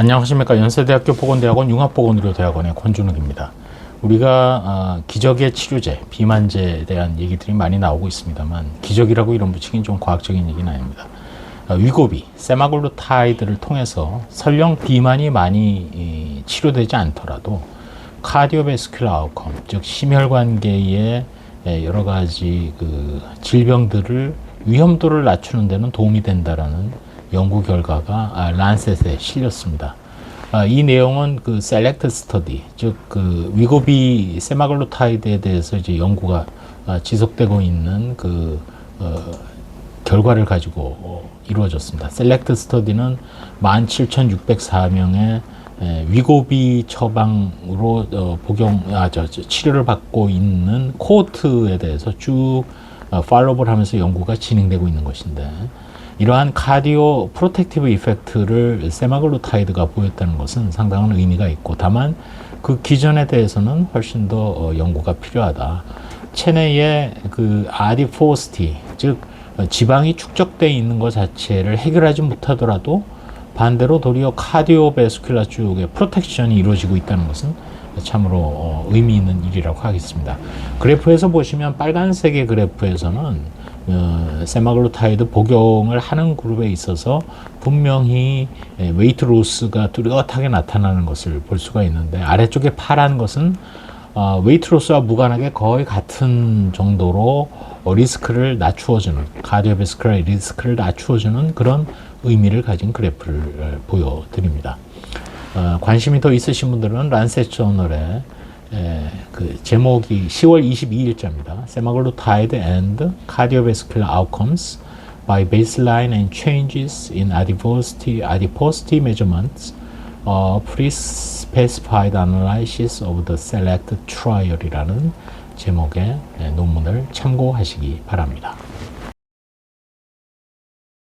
안녕하십니까 연세대학교 보건대학원 융합보건의료대학원의 권준욱입니다. 우리가 아, 기적의 치료제 비만제에 대한 얘기들이 많이 나오고 있습니다만 기적이라고 이런 붙이긴 좀 과학적인 얘기는 아닙니다. 아, 위고비, 세마글루타이드를 통해서 설령 비만이 많이 이, 치료되지 않더라도 카디오베스큘러 아웃컴, 즉 심혈관계의 에, 여러 가지 그 질병들을 위험도를 낮추는 데는 도움이 된다라는 연구 결과가 아, 란셋에 실렸습니다. 아, 이 내용은 그 셀렉트 스터디, 즉 그 위고비 세마글루타이드에 대해서 이제 연구가 아, 지속되고 있는 그 어, 결과를 가지고 어, 이루어졌습니다. 셀렉트 스터디는 17,604명의 에, 위고비 처방으로 어, 복용, 아, 저, 저, 치료를 받고 있는 코호트에 대해서 쭉 어, 팔로우를 하면서 연구가 진행되고 있는 것인데 이러한 카디오 프로텍티브 이펙트를 세마글루타이드가 보였다는 것은 상당한 의미가 있고 다만 그 기전에 대해서는 훨씬 더 어, 연구가 필요하다. 체내의 그 아디포스티 즉 어, 지방이 축적되어 있는 것 자체를 해결하지 못하더라도 반대로 도리어 카디오베스큘라 쪽의 프로텍션이 이루어지고 있다는 것은 참으로 어, 의미 있는 일이라고 하겠습니다. 그래프에서 보시면 빨간색의 그래프에서는 어, 세마글루타이드 복용을 하는 그룹에 있어서 분명히 에, 웨이트 로스가 뚜렷하게 나타나는 것을 볼 수가 있는데 아래쪽에 파란 것은 어, 웨이트 로스와 무관하게 거의 같은 정도로 어, 리스크를 낮추어주는 카디오베스크라 리스크를 낮추어주는 그런 의미를 가진 그래프를 어, 보여드립니다. 어, 관심이 더 있으신 분들은 란셋 저널에 에, 그 제목이 10월 22일자입니다. Semaglutide and Cardiovascular Outcomes by Baseline and Changes in Adiposity, Adiposity Measurements a Pre-Specified Analysis of the Select Trial이라는 제목의 에, 논문을 참고하시기 바랍니다.